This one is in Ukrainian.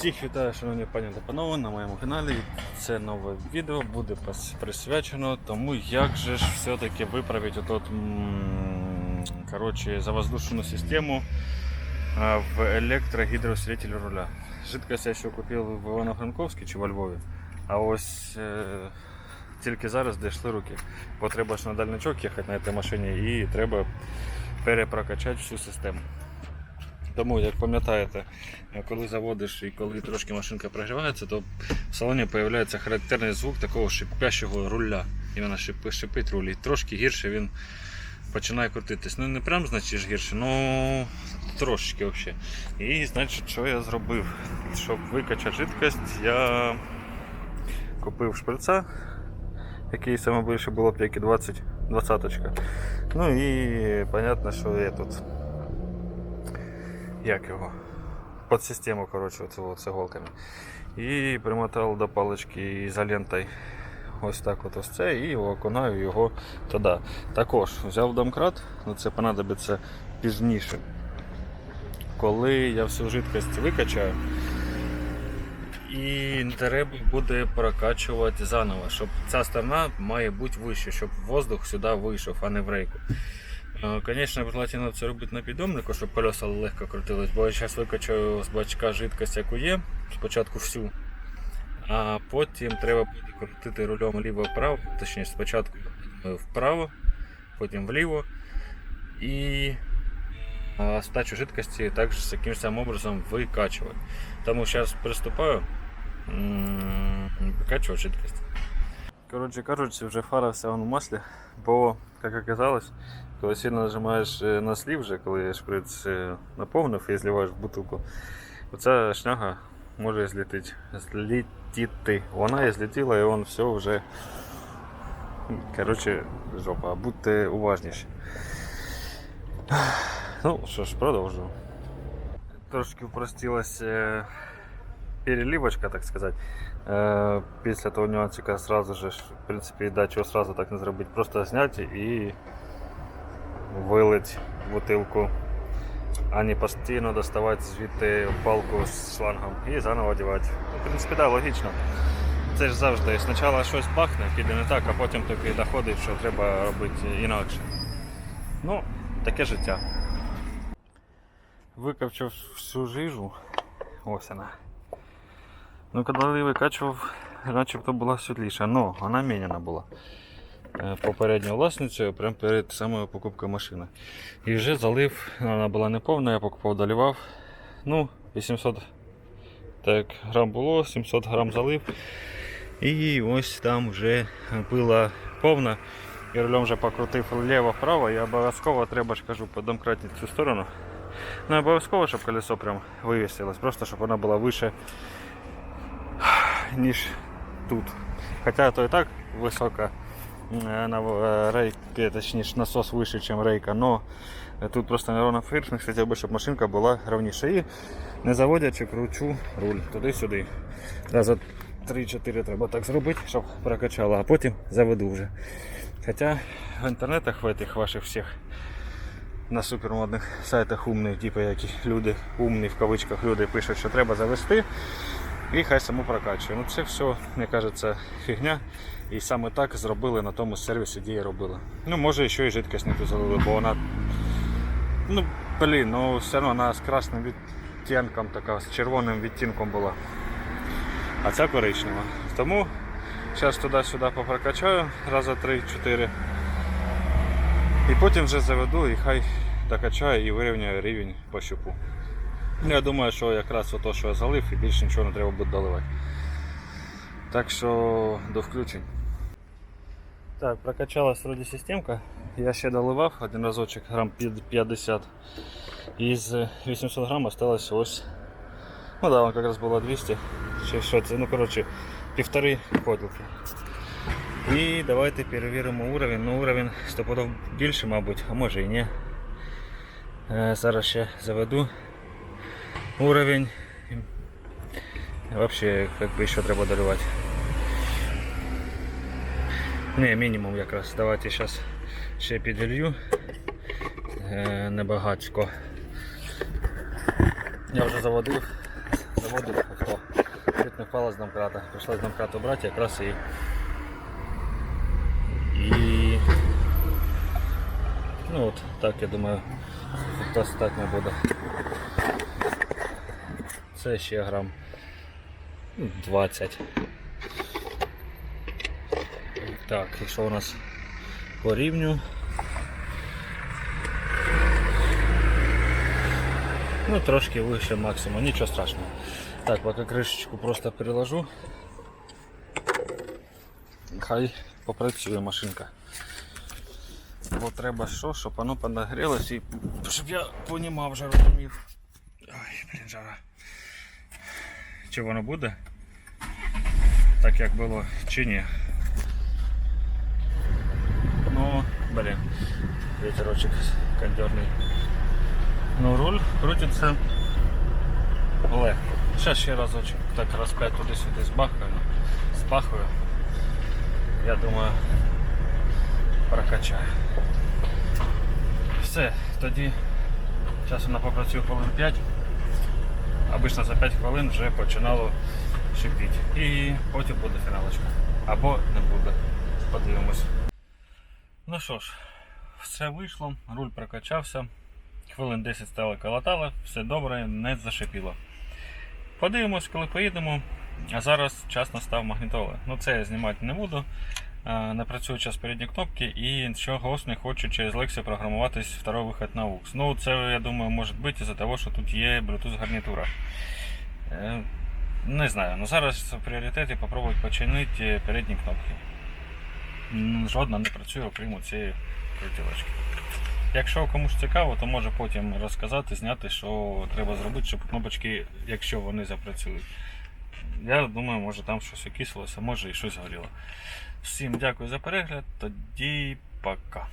Всіх вітаю, шановні пані та панове, на моєму каналі. Це нове відео буде присвячено тому, як же ж все-таки виправити отот, м, коротше, завоздушну систему в електрогідроусилитель руля. Жидкость я ще купив в Івано-Франковській чи во Львові, а ось е, тільки зараз дійшли руки. Бо треба ж на дальничок їхати на цій машині і треба перепрокачати всю систему. Тому, як пам'ятаєте, коли заводиш і коли трошки машинка прогрівається, то в салоні з'являється характерний звук такого шипящого руля. Іменно шипи, шипить руль. І трошки гірше він починає крутитись. Ну не прям значить гірше, ну трошечки взагалі. І значить, що я зробив? Щоб викачати жидкость, я купив шприца, який саме більше було б як і 20 двадцяточка. Ну і понятно, що я тут як його, під систему, коротше, оцього, з іголками. І примотав до палички ізолентою ось так от ось це і окунаю його туди. Також взяв домкрат, ну це понадобиться пізніше. Коли я всю жидкость викачаю, і треба буде прокачувати заново, щоб ця сторона має бути вище, щоб воздух сюди вийшов, а не в рейку. Е, Конечно, желательно це робити на підйомнику, щоб колеса легко крутились, бо я зараз викачаю з бачка жидкость, яку є, спочатку всю, а потім треба буде крутити рулем ліво-вправо, точніше спочатку е, вправо, потім вліво і е, остачу жидкості також з якимось самим образом викачувати. Тому зараз приступаю викачувати жидкость. Коротше кажучи, вже фара вся вон в маслі, бо, як оказалось, коли сильно нажимаєш е, на слів, вже, коли шприц е, наповнив і зливаєш в бутилку, оця шняга може злітити. злітіти. Вона і злетіла, і он все вже. Коротше, жопа. Будьте уважніші. Ну що ж, продовжую. Трошки впростилась е, переливочка, так сказати. Е, Після того нюансика сразу же, в принципі, да, чого сразу так не зробити. Просто зняти і вилить бутилку, а постійно доставати звідти палку з шлангом і заново одягати. Ну, в принципі, да, логічно. Це ж завжди. Спочатку щось пахне, піде не так, а потім тільки доходить, що треба робити інакше. Ну, таке життя. Викавчав всю жижу. Ось вона. Ну, коли викачував, начебто була світліша, але вона міняна була попередньою власницею, прямо перед самою покупкою машини. І вже залив, вона була неповна, я покупав, долівав. Ну, 800 так, грам було, 700 грам залив. І ось там вже пила повна. І рулем вже покрутив вліво-вправо і обов'язково треба ж кажу подомкратити цю сторону. Не обов'язково, щоб колесо прям вивісилось, просто щоб вона була вище ніж тут. Хоча то і так висока е, е, рейки, точніше насос вище, ніж рейка, но тут просто неровна поверхність, хотів би, щоб машинка була ровніше. І не заводячи, кручу руль туди-сюди. Раза 3-4 треба так зробити, щоб прокачало, а потім заведу вже. Хоча в інтернетах в этих ваших всіх на супермодних сайтах умних, типу які люди, умні в кавичках люди пишуть, що треба завести і хай саму прокачує. Ну це все, мені кажеться, фігня. І саме так зробили на тому сервісі, де я робила. Ну, може ще і жидкость не ту бо вона. Ну, блін, ну все одно вона з красним відтінком, така, з червоним відтінком була. А ця коричнева. Тому зараз туди-сюди попрокачаю раза 3-4. І потім вже заведу і хай докачаю і вирівняю рівень по щупу. Ну, Я думаю, що якраз ото, що я залив, і більше нічого не треба буде доливати. Так що до включень. Так, прокачалась вроді системка. Я ще доливав один разочок, грам під 50. Із 800 грам осталось ось. Ну да, вон якраз було 200. Чи що це, ну коротше, півтори поділки. І давайте перевіримо уровень. Ну уровень стопудов більше, мабуть, а може і ні. Е, Зараз ще заведу уровень. Вообще, как бы еще треба доливать. Не, мінімум якраз. Давайте зараз ще піділью. Е, небагацько. Я вже заводив. Заводив. О, чуть не впала з домкрата. Прийшла з домкрата брати, якраз і. І. Ну от, так я думаю, достатньо буде. Це ще грам ну, 20. Так, і що у нас по рівню? Ну, трошки вище максимум, нічого страшного. Так, поки кришечку просто переложу. Хай попрацює машинка. Бо треба що, щоб воно подогрілось і щоб я понімав вже розумів. Ой, блін, жара. Чи воно буде? Так як було, чи ні. Ну, блін, ветерочок кондерний. Ну, руль крутиться легко. Зараз ще разочок так раз п'ять туди-сюди збахаю, збахаю. Я думаю, прокачаю. Все, тоді зараз вона попрацює хвилин 5. Обично за 5 хвилин вже починало шипіти. І потім буде фіналочка. Або не буде. Подивимось. Ну що ж, все вийшло, руль прокачався. Хвилин 10 стало колотало, все добре, не зашипіло. Подивимось, коли поїдемо. А зараз час настав магнітоли. Ну це я знімати не буду. А, Не працює час передні кнопки і чогось не хочу через Lexi програмуватись второй виход на AUX. Ну це я думаю може бути із-за того, що тут є Bluetooth гарнітура. Е, Не знаю, але зараз в пріоритеті попробувати починити передні кнопки. Жодна не працює, окрім цієї крутілочки. Якщо комусь цікаво, то може потім розказати, зняти, що треба зробити, щоб кнопочки, якщо вони запрацюють. Я думаю, може там щось окислилося, може і щось горіло. Всім дякую за перегляд, тоді пока.